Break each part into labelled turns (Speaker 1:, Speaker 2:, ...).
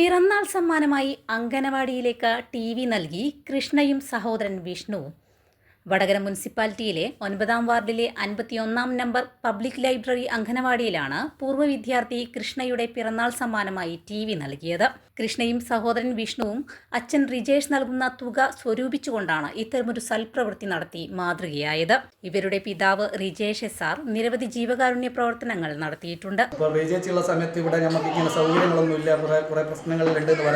Speaker 1: പിറന്നാൾ സമ്മാനമായി അങ്കനവാടിയിലേക്ക് T V നൽകി കൃഷ്ണയും സഹോദരൻ വിഷ്ണുവും. വടകര മുനിസിപ്പാലിറ്റിയിലെ ഒൻപതാം വാർഡിലെ അൻപത്തിയൊന്നാം നമ്പർ പബ്ലിക് ലൈബ്രറി അംഗനവാടിയിലാണ് പൂർവ വിദ്യാർത്ഥി കൃഷ്ണയുടെ പിറന്നാൾ സമ്മാനമായി ടി വി നൽകിയത്. കൃഷ്ണയും സഹോദരൻ വിഷ്ണുവും അച്ഛൻ റിജേഷ് നൽകുന്ന തുക സ്വരൂപിച്ചുകൊണ്ടാണ് ഇത്തരമൊരു സൽപ്രവൃത്തി നടത്തി മാതൃകയായത്. ഇവരുടെ പിതാവ് റിജേഷ് എസ് ആർ നിരവധി ജീവകാരുണ്യ പ്രവർത്തനങ്ങൾ നടത്തിയിട്ടുണ്ട്.
Speaker 2: സമയത്ത് ഇവിടെ നമുക്ക് ഇങ്ങനെ സൗകര്യങ്ങളൊന്നും ഇല്ല. കുറേ പ്രശ്നങ്ങളുണ്ട് എന്ന്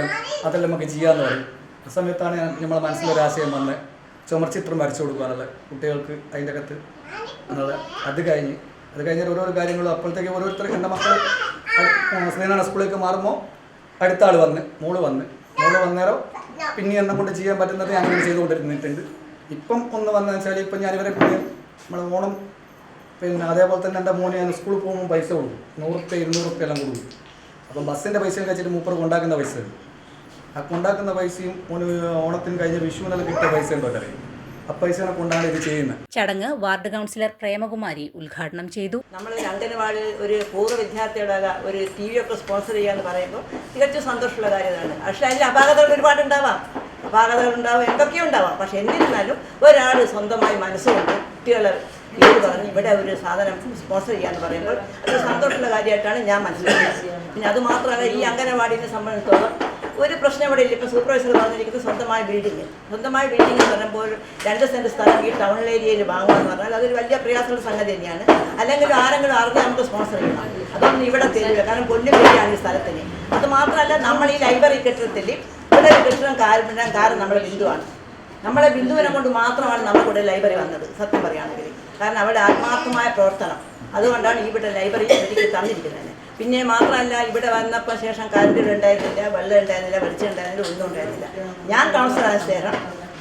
Speaker 2: അതെല്ലാം നമുക്ക് ചെയ്യാമെന്ന് പറയും. ആ സമയത്താണ് നമ്മുടെ മനസ്സിലൊരാശയം മനസ്സിലൊരു ആശയം വന്ന്. ചുമർചിത്രം വരച്ചു കൊടുക്കുക കുട്ടികൾക്ക് അതിന്റെ അകത്ത് എന്നുള്ളത് അത് കഴിഞ്ഞ് അത് കഴിഞ്ഞാൽ ഓരോരോ കാര്യങ്ങളും അപ്പോഴത്തേക്ക് ഓരോരുത്തർ എന്റെ മക്കൾ ശ്രീനാരായണ സ്കൂളിലേക്ക് മാറുമ്പോൾ അടുത്ത ആൾ വന്ന് മോൾ വന്ന്. മോൾ വന്നേരോ പിന്നെ എന്നെ കൊണ്ട് ചെയ്യാൻ പറ്റുന്നത് ഞാൻ ഇങ്ങനെ ചെയ്തുകൊണ്ടിരുന്നിട്ടുണ്ട്. ഇപ്പം ഒന്ന് വന്നതെന്ന് വെച്ചാൽ ഇപ്പം ഞാനിവരെ നമ്മൾ ഓണം പിന്നെ അതേപോലെ തന്നെ എന്റെ മോനെ ഞാൻ സ്കൂളിൽ പോകുമ്പോൾ പൈസ കൊടുക്കും. നൂറ് റുപ്യ ഇരുന്നൂറ് റുപ്യ എല്ലാം കൊടുക്കും. അപ്പം ബസ്സിന്റെ പൈസ വെച്ചിട്ട് മൂപ്പർ കൊണ്ടാക്കുന്ന പൈസ ഉണ്ട് ആ കൊണ്ടാക്കുന്ന പൈസയും ഓണത്തിന് കഴിഞ്ഞ വിഷുവിനെല്ലാം കിട്ടിയ പൈസ ഉണ്ടോ അറിയാം ആ പൈസനെ കൊണ്ടാണ് ഇത് ചെയ്യുന്നത്.
Speaker 1: ചടങ്ങ് വാർഡ് കൗൺസിലർ പ്രേമകുമാരി ഉദ്ഘാടനം ചെയ്തു.
Speaker 3: നമ്മൾ ഒരു അംഗനവാടിയിൽ ഒരു പൂർവ വിദ്യാർത്ഥിയുടെ ഒരു ടി വി ഒക്കെ സ്പോൺസർ ചെയ്യാന്ന് പറയുമ്പോൾ തികച്ചും സന്തോഷമുള്ള കാര്യമാണ്. പക്ഷേ അതിൽ അപാകതകൾ ഒരുപാട് ഉണ്ടാവാം. അപാകതകൾ ഉണ്ടാവും എന്തൊക്കെയോ ഉണ്ടാവാം. പക്ഷെ എന്നിരുന്നാലും ഒരാൾ സ്വന്തമായി മനസ്സുകൊണ്ട് കുട്ടികളെ പേര് പറഞ്ഞ് ഇവിടെ ഒരു സാധനം സ്പോൺസർ ചെയ്യാന്ന് പറയുമ്പോൾ അത് സന്തോഷമുള്ള കാര്യമായിട്ടാണ് ഞാൻ മനസ്സിലാക്കുന്നത്. പിന്നെ അത് മാത്രമല്ല ഈ അംഗനവാടിനെ സംബന്ധിച്ചിടത്തോളം ഒരു പ്രശ്നം ഇവിടെ ഇല്ല. ഇപ്പം സൂപ്പർവൈസർ പറഞ്ഞിരിക്കുന്നത് സ്വന്തമായ ബിൽഡിങ് സ്വന്തമായ ബിൽഡിംഗ് എന്ന് പറയുമ്പോൾ രണ്ട് സെന്റ് സ്ഥലം ഈ ടൗൺ ഏരിയയിൽ വാങ്ങുക എന്ന് പറഞ്ഞാൽ അതൊരു വലിയ പ്രയാസമുള്ള സംഗതി തന്നെയാണ്. അല്ലെങ്കിൽ ആരെങ്കിലും അറിഞ്ഞാൽ നമുക്ക് സ്പോൺസർ ചെയ്യണം അതൊന്നും ഇവിടെ തരില്ല. കാരണം പൊന്നും പേരാണ് ഈ സ്ഥലത്തിന്. അത് മാത്രമല്ല നമ്മൾ ഈ ലൈബ്രറി കെട്ടിടത്തിൽ ഒരു കെട്ടിടം കാരണം കാരണം നമ്മുടെ ബിന്ദുവാണ്. നമ്മളെ ബിന്ദുവിനെ കൊണ്ട് മാത്രമാണ് നമ്മുടെ ലൈബ്രറി വന്നത്. സത്യം പറയുകയാണെങ്കിൽ. കാരണം അവിടെ ആത്മാർത്ഥമായ പ്രവർത്തനം. അതുകൊണ്ടാണ് ഇവിടെ ലൈബ്രറി എനിക്ക് തന്നിരിക്കുന്നത്. പിന്നെ മാത്രമല്ല ഇവിടെ വന്നപ്പോൾ ശേഷം കറണ്ട് ഉണ്ടായിരുന്നില്ല വെള്ളം ഉണ്ടായിരുന്നില്ല വെളിച്ചം ഉണ്ടായിരുന്നില്ല ഒന്നും ഉണ്ടായിരുന്നില്ല. ഞാൻ കൗൺസിലറായ ശേഷം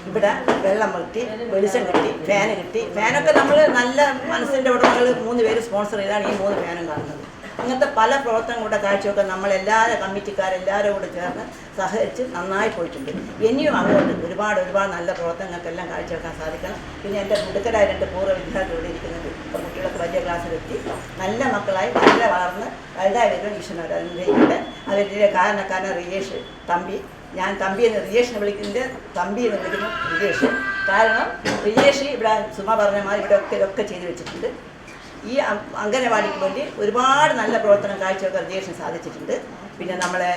Speaker 3: ഇവിടെ വെള്ളം കിട്ടി വെളിച്ചം കിട്ടി ഫാന് കിട്ടി. ഫാനൊക്കെ നമ്മൾ നല്ല മനസ്സിന്റെ ഉടമകൾ മൂന്ന് പേര് സ്പോൺസർ ചെയ്താണ് ഈ മൂന്ന് ഫാനും കാണുന്നത്. അങ്ങനത്തെ പല പ്രവർത്തനങ്ങളുടെ കാഴ്ചയൊക്കെ നമ്മളെല്ലാവരും കമ്മിറ്റിക്കാരെല്ലാവരും കൂടെ ചേർന്ന് സഹകരിച്ച് നന്നായി പോയിട്ടുണ്ട്. ഇനിയും അങ്ങോട്ട് ഒരുപാട് ഒരുപാട് നല്ല പ്രവർത്തനങ്ങൾക്കെല്ലാം കാഴ്ചവെക്കാൻ സാധിക്കണം. പിന്നെ എന്റെ മിടുക്കരായ രണ്ട് പൂർവ വിദ്യാർത്ഥി ഇവിടെ ഇരിക്കുന്നത് ഇപ്പോൾ കുട്ടികളൊക്കെ വലിയ ക്ലാസ്സിലെത്തി. നല്ല മക്കളായി നല്ല വളർന്ന് വലുതായി വരും ഈശ്വരൻ അനുഗ്രഹിക്കട്ടെ. അതിന്റെ കാരണക്കാരൻ റിയേഷ് തമ്പി. ഞാൻ തമ്പി എന്ന് റിയേഷിനെ വിളിക്കുന്നത് തമ്പി എന്ന് വിളിക്കുന്നു റിയേഷ്. കാരണം റിയേഷ് ഇവിടെ സുമ പറഞ്ഞ മാതിരി ഇവിടെ ഒക്കെ ഇതൊക്കെ ചെയ്തു വെച്ചിട്ടുണ്ട്. ഈ അംഗനവാടിക്ക് വേണ്ടി ഒരുപാട് നല്ല പ്രവർത്തനം കാഴ്ചവെക്കാൻ റിജേഷൻ സാധിച്ചിട്ടുണ്ട്. പിന്നെ നമ്മളെ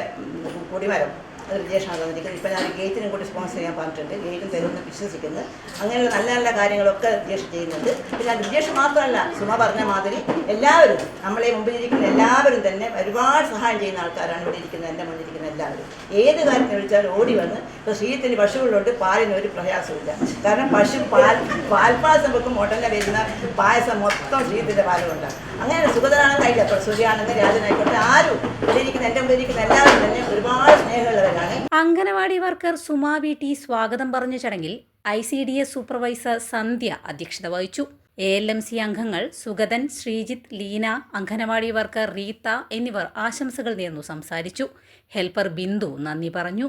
Speaker 3: കൊടിമരം അത് റിജേഷനാണ് തന്നിരിക്കുന്നത്. ഇപ്പം ഞാൻ ഗേറ്റിനും കൂടി സ്പോൺസർ ചെയ്യാൻ പറഞ്ഞിട്ടുണ്ട്. ഗേറ്റും തരുമെന്ന് വിശ്വസിക്കുന്നു. അങ്ങനെയുള്ള നല്ല നല്ല കാര്യങ്ങളൊക്കെ റിജേഷൻ ചെയ്യുന്നുണ്ട്. പിന്നെ റിജേഷൻ മാത്രമല്ല സുമ പറഞ്ഞ മാതിരി എല്ലാവരും നമ്മളെ മുമ്പിലിരിക്കുന്ന എല്ലാവരും തന്നെ ഒരുപാട് സഹായം ചെയ്യുന്ന ആൾക്കാരാണ് ഇവിടെ ഇരിക്കുന്നത് എന്റെ മുന്നിലിരിക്കുന്ന എല്ലാവരും. ഏത് കാര്യത്തിന് വിളിച്ചാലും ഓടി വന്ന് ഇപ്പോൾ ശ്രീത്തിന് പശുവുള്ളതുകൊണ്ട് പാലിന് ഒരു പ്രയാസമില്ല കാരണം പശു പാൽ പാൽപ്പായസം വെക്കും ഉടനെ വരുന്ന പായസം മൊത്തം ശ്രീത്തിന്റെ പാലുകൊണ്ടാണ്. അങ്ങനെ സുഗതനാണെന്ന് കഴിയില്ല സുഖിയാണെന്ന് രാജനായിക്കോട്ടെ. ആരും ഇരിക്കുന്ന എന്റെ മുമ്പിൽ ഇരിക്കുന്ന എല്ലാവരും തന്നെ ഒരുപാട് സ്നേഹമുള്ളവരാണ്.
Speaker 1: Anganwadi worker Suma V T സ്വാഗതം പറഞ്ഞ ചടങ്ങിൽ I C D S supervisor Sandhya അധ്യക്ഷത വഹിച്ചു. എ എൽ എം സി അംഗങ്ങൾ സുഗതൻ ശ്രീജിത്ത് ലീന അംഗനവാടി വർക്കർ റീത്ത എന്നിവർ ആശംസകൾ നേർന്നു സംസാരിച്ചു. ഹെൽപ്പർ ബിന്ദു നന്ദി പറഞ്ഞു.